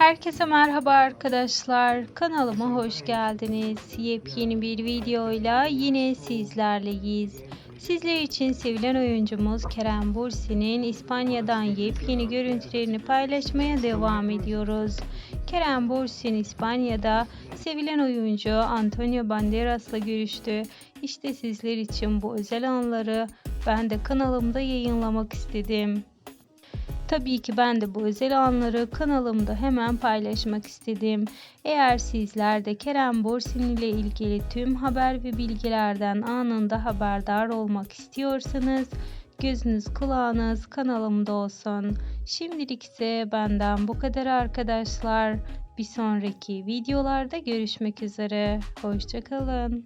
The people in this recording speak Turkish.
Herkese merhaba arkadaşlar. Kanalıma hoş geldiniz. Yepyeni bir videoyla yine sizlerleyiz. Sizler için sevilen oyuncumuz Kerem Bürsin'in İspanya'dan yepyeni görüntülerini paylaşmaya devam ediyoruz. Kerem Bürsin İspanya'da sevilen oyuncu Antonio Banderas'la görüştü. İşte sizler için bu özel anları ben de kanalımda yayınlamak istedim. Tabii ki ben de bu özel anları kanalımda hemen paylaşmak istedim. Eğer sizler de Kerem Bürsin ile ilgili tüm haber ve bilgilerden anında haberdar olmak istiyorsanız gözünüz kulağınız kanalımda olsun. Şimdilik ise benden bu kadar arkadaşlar. Bir sonraki videolarda görüşmek üzere. Hoşçakalın.